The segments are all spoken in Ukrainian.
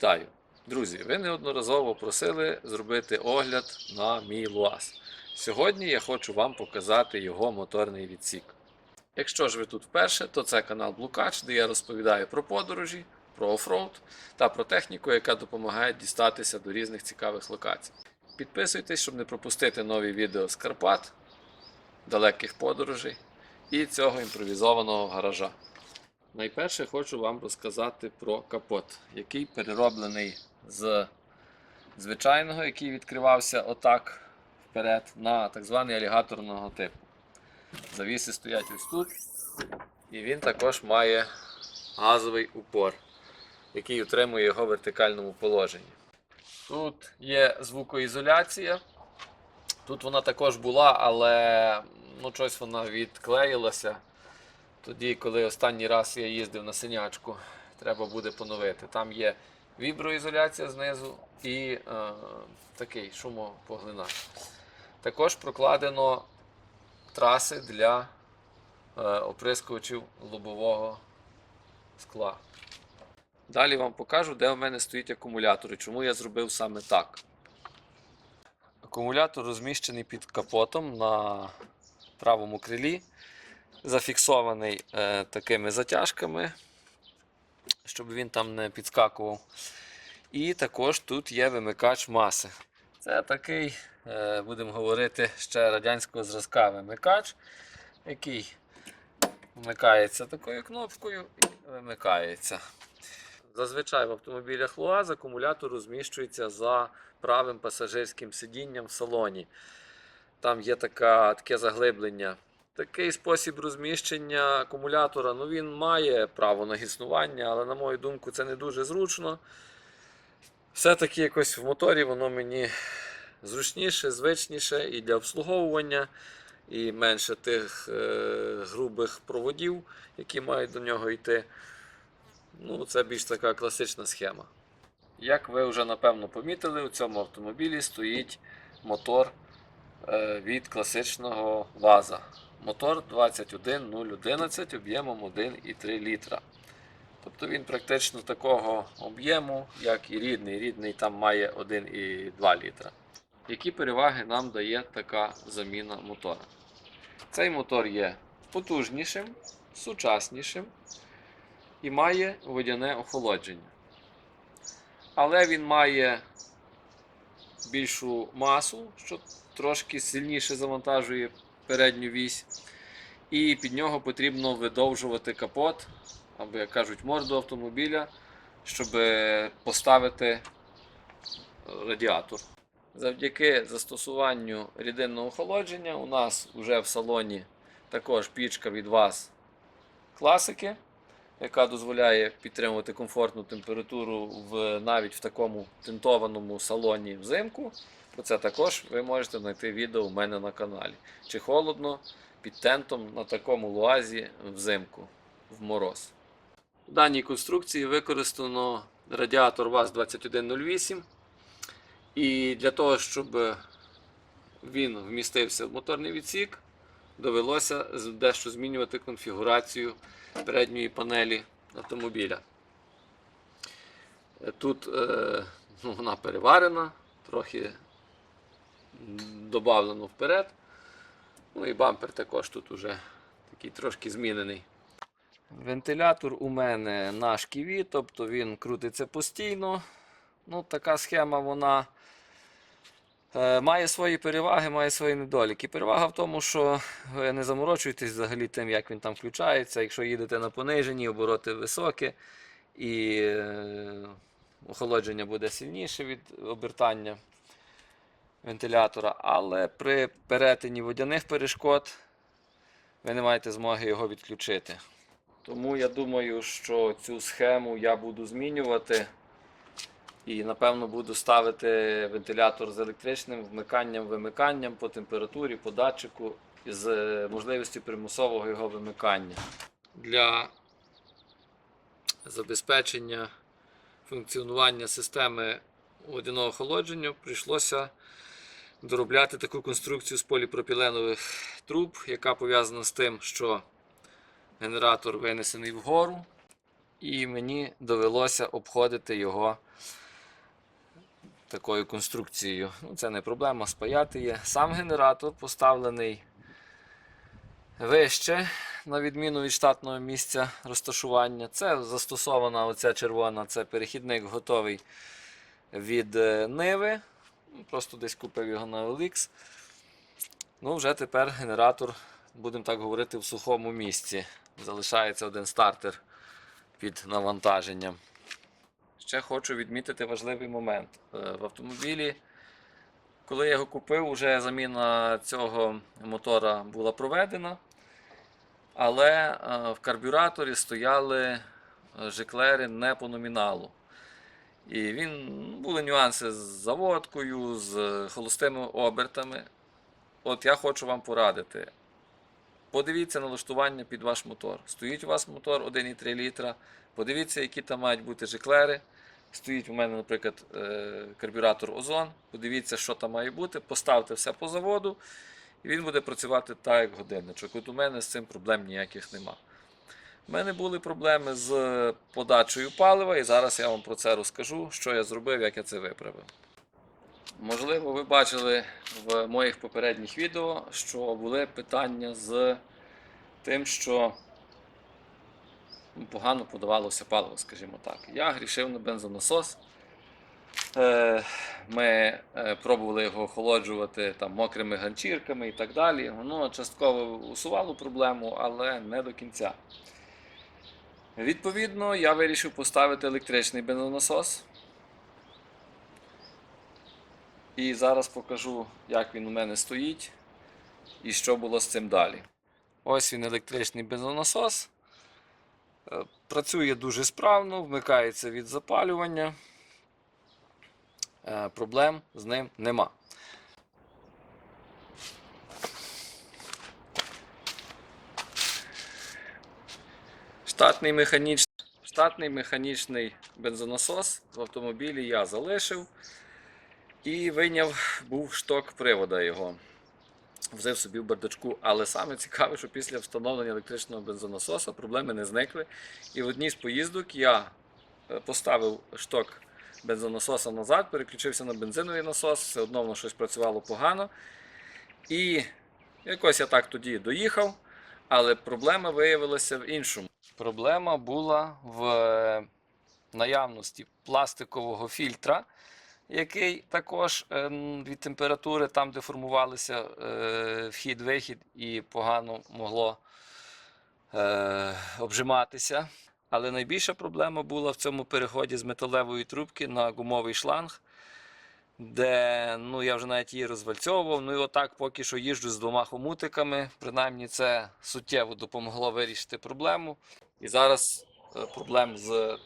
Вітаю! Друзі, ви неодноразово просили зробити огляд на мій ЛУАЗ. Сьогодні я хочу вам показати його моторний відсік. Якщо ж ви тут вперше, то це канал Блукач, де я розповідаю про подорожі, про офроуд та про техніку, яка допомагає дістатися до різних цікавих локацій. Підписуйтесь, щоб не пропустити нові відео з Карпат, далеких подорожей і цього імпровізованого гаража. Найперше хочу вам розказати про капот, який перероблений з звичайного, який відкривався отак вперед, на так званий алігаторного типу. Завіси стоять ось тут. І він також має газовий упор, який утримує його в вертикальному положенні. Тут є звукоізоляція. Тут вона також була, але ну, щось вона відклеїлася. Тоді, коли останній раз я їздив на синячку, треба буде поновити. Там є віброізоляція знизу і е, такий шумопоглинач. Також прокладено траси для е, оприскувачів лобового скла. Далі вам покажу, де у мене стоїть акумулятор і чому я зробив саме так. Акумулятор розміщений під капотом на правому крилі зафіксований е, такими затяжками, щоб він там не підскакував. І також тут є вимикач маси. Це такий, е, будемо говорити, ще радянського зразка вимикач, який вмикається такою кнопкою і вимикається. Зазвичай в автомобілях ЛУАЗ акумулятор розміщується за правим пасажирським сидінням в салоні. Там є така, таке заглиблення. Такий спосіб розміщення акумулятора ну, він має право на існування, але, на мою думку, це не дуже зручно. Все-таки якось в моторі воно мені зручніше, звичніше і для обслуговування, і менше тих е, грубих проводів, які мають до нього йти. Ну, Це більш така класична схема. Як ви вже напевно помітили, у цьому автомобілі стоїть мотор е, від класичного ВАЗа. Мотор 21011 об'ємом 1,3 літра. Тобто він практично такого об'єму, як і рідний. Рідний там має 1,2 літра. Які переваги нам дає така заміна мотора? Цей мотор є потужнішим, сучаснішим і має водяне охолодження. Але він має більшу масу, що трошки сильніше завантажує передню вісь. І під нього потрібно видовжувати капот, або, як кажуть, морду автомобіля, щоб поставити радіатор. Завдяки застосуванню рідинного охолодження у нас вже в салоні також пічка від вас класики, яка дозволяє підтримувати комфортну температуру в, навіть в такому тентованому салоні взимку. Про це також ви можете знайти відео у мене на каналі. Чи холодно під тентом на такому луазі взимку в мороз. В даній конструкції використано радіатор ВАЗ-2108. І для того, щоб він вмістився в моторний відсік, довелося дещо змінювати конфігурацію передньої панелі автомобіля. Е, Тут е, ну, вона переварена, трохи додавлено вперед. Ну і бампер також тут уже такий трошки змінений. Вентилятор у мене на шківі, тобто він крутиться постійно. Ну, така схема вона має свої переваги, має свої недоліки. Перевага в тому, що ви не заморочуєтесь взагалі тим, як він там включається. Якщо їдете на пониженні, обороти високі, і е, охолодження буде сильніше від обертання вентилятора, але при перетині водяних перешкод ви не маєте змоги його відключити. Тому я думаю, що цю схему я буду змінювати. І напевно буду ставити вентилятор з електричним вмиканням, вимиканням по температурі, по датчику з е, можливістю примусового його вимикання. Для забезпечення функціонування системи водяного охолодження прийшлося доробляти таку конструкцію з поліпропіленових труб, яка пов'язана з тим, що генератор винесений вгору, і мені довелося обходити його такою конструкцією. Ну, це не проблема, спаяти є. Сам генератор поставлений вище, на відміну від штатного місця розташування. Це застосована оця червона, це перехідник готовий від е, Ниви. Ну, Просто десь купив його на OLX. Ну, вже тепер генератор, будемо так говорити, в сухому місці. Залишається один стартер під навантаженням. Ще хочу відмітити важливий момент. Е, В автомобілі, коли я його купив, вже заміна цього мотора була проведена. Але е, в карбюраторі стояли е, жиклери не по номіналу. І він були нюанси з заводкою, з холостими обертами. От я хочу вам порадити. Подивіться налаштування під ваш мотор. Стоїть у вас мотор 1,3 літра. Подивіться, які там мають бути жиклери. Стоїть у мене, наприклад, е, карбюратор Озон. Подивіться, що там має бути. Поставте все по заводу, і він буде працювати так, як годинничок. От у мене з цим проблем ніяких нема. У мене були проблеми з подачею палива, і зараз я вам про це розкажу, що я зробив, як я це виправив. Можливо, ви бачили в моїх попередніх відео, що були питання з тим, що погано подавалося паливо, скажімо так. Я грішив на бензонасос. Е, Ми е, пробували його охолоджувати там, мокрими ганчірками і так далі. Воно частково усувало проблему, але не до кінця. Відповідно, я вирішив поставити електричний бензонасос. І зараз покажу, як він у мене стоїть і що було з цим далі. Ось він електричний бензонасос. Працює дуже справно, вмикається від запалювання. Е, Проблем з ним нема. Штатний механічний, штатний механічний бензонасос в автомобілі я залишив і вийняв був шток привода його. Взяв собі в бардачку, але саме цікаве, що після встановлення електричного бензонасоса проблеми не зникли. І в одній з поїздок я е, поставив шток бензонасоса назад, переключився на бензиновий насос, все одно воно щось працювало погано. І якось я так тоді доїхав, але проблема виявилася в іншому. Проблема була в е, наявності пластикового фільтра, який також е, від температури, там, де формувалися е, вхід-вихід, і погано могло е, обжиматися. Але найбільша проблема була в цьому переході з металевої трубки на гумовий шланг, де ну, я вже навіть її розвальцьовував. Ну і отак поки що їжджу з двома хомутиками. Принаймні це суттєво допомогло вирішити проблему. І зараз е, проблем з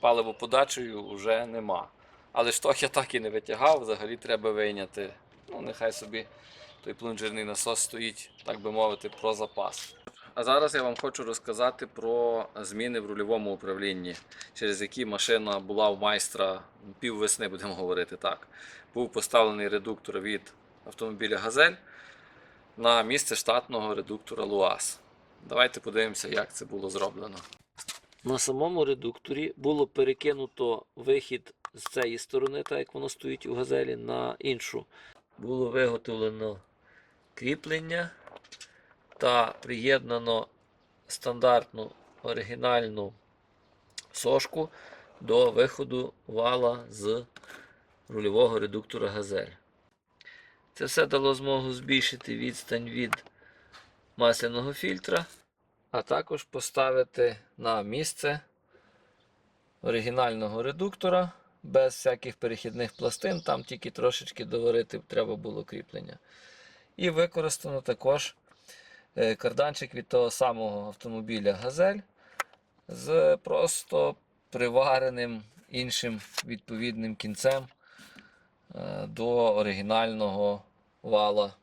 паливоподачею вже нема. Але шток я так і не витягав, взагалі треба вийняти. Ну, нехай собі той плунжерний насос стоїть, так би мовити, про запас. А зараз я вам хочу розказати про зміни в рульовому управлінні, через які машина була у майстра піввесни, будемо говорити так. Був поставлений редуктор від автомобіля Газель на місце штатного редуктора Луаз. Давайте подивимося, як це було зроблено. На самому редукторі було перекинуто вихід з цієї сторони, так як воно стоїть у газелі, на іншу. Було виготовлено кріплення та приєднано стандартну оригінальну сошку до виходу вала з рульового редуктора газель. Це все дало змогу збільшити відстань від масляного фільтра а також поставити на місце оригінального редуктора без всяких перехідних пластин, там тільки трошечки доварити треба було кріплення. І використано також е, карданчик від того самого автомобіля Газель з просто привареним іншим відповідним кінцем е, до оригінального вала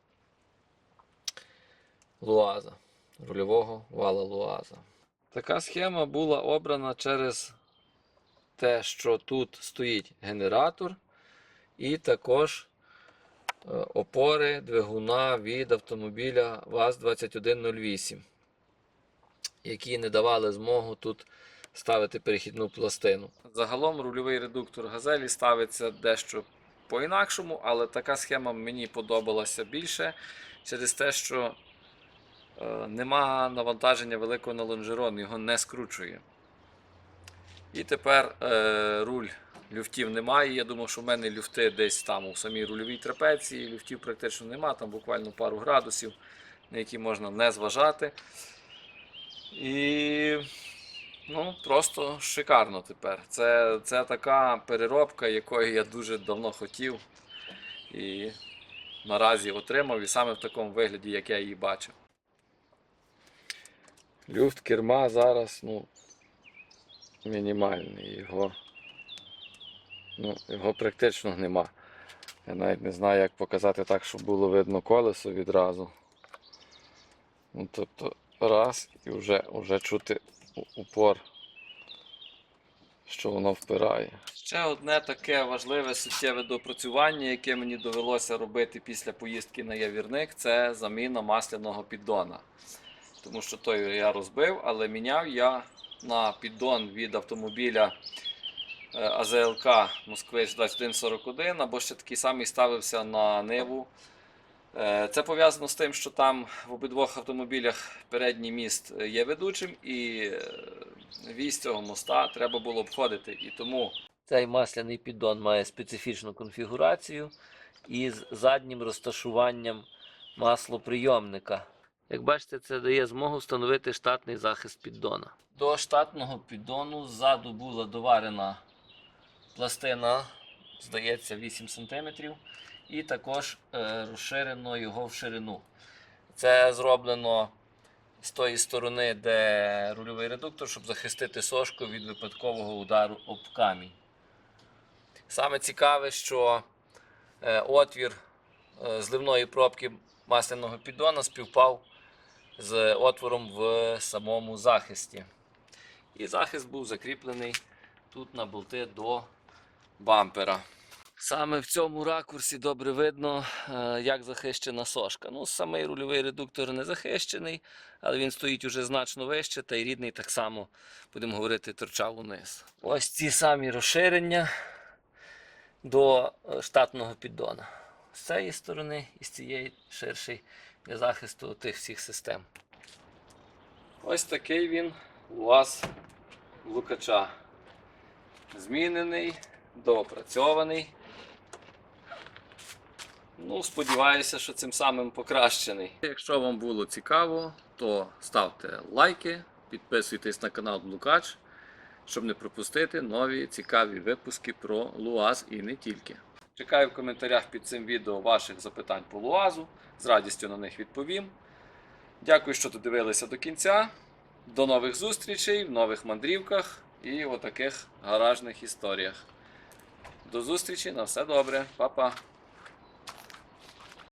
Луаза рульового вала Луаза. Така схема була обрана через те, що тут стоїть генератор і також е, опори двигуна від автомобіля ВАЗ-2108, які не давали змогу тут ставити перехідну пластину. Загалом рульовий редуктор газелі ставиться дещо по-інакшому, але така схема мені подобалася більше через те, що е, нема навантаження великого на лонжерон, його не скручує. І тепер е, руль люфтів немає. Я думав, що в мене люфти десь там у самій рульовій трапеції. Люфтів практично нема, там буквально пару градусів, на які можна не зважати. І ну, просто шикарно тепер. Це, це така переробка, якої я дуже давно хотів. І наразі отримав, і саме в такому вигляді, як я її бачив. Люфт керма зараз, ну, мінімальний. Його, ну, його практично нема. Я навіть не знаю, як показати так, щоб було видно колесо відразу. Ну, тобто, раз і вже, вже чути упор, що воно впирає. Ще одне таке важливе суттєве допрацювання, яке мені довелося робити після поїздки на Явірник, це заміна масляного піддона. Тому що той я розбив, але міняв я на піддон від автомобіля е, АЗЛК Москвич 2141, або ще такий самий ставився на Ниву. Е, Це пов'язано з тим, що там в обидвох автомобілях передній міст є ведучим, і е, вісь цього моста треба було обходити. І тому цей масляний піддон має специфічну конфігурацію із заднім розташуванням маслоприйомника. Як бачите, це дає змогу встановити штатний захист піддона. До штатного піддону ззаду була доварена пластина, здається, 8 см, і також е, розширено його в ширину. Це зроблено з тої сторони, де рульовий редуктор, щоб захистити сошку від випадкового удару об камінь. Саме цікаве, що е, отвір е, зливної пробки масляного піддона співпав з отвором в самому захисті. І захист був закріплений тут на болти до бампера. Саме в цьому ракурсі добре видно, е, як захищена сошка. Ну, самий рульовий редуктор не захищений, але він стоїть уже значно вище, та й рідний так само, будемо говорити, торчав униз. Ось ці самі розширення до е, штатного піддона. З цієї сторони і з цієї ширший для захисту тих всіх систем. Ось такий він у вас лукача. Змінений, доопрацьований. Ну, сподіваюся, що цим самим покращений. Якщо вам було цікаво, то ставте лайки, підписуйтесь на канал Блукач, щоб не пропустити нові цікаві випуски про Луаз і не тільки. Чекаю в коментарях під цим відео ваших запитань по Луазу. З радістю на них відповім. Дякую, що додивилися до кінця. До нових зустрічей в нових мандрівках і отаких гаражних історіях. До зустрічі, на все добре, Па-па.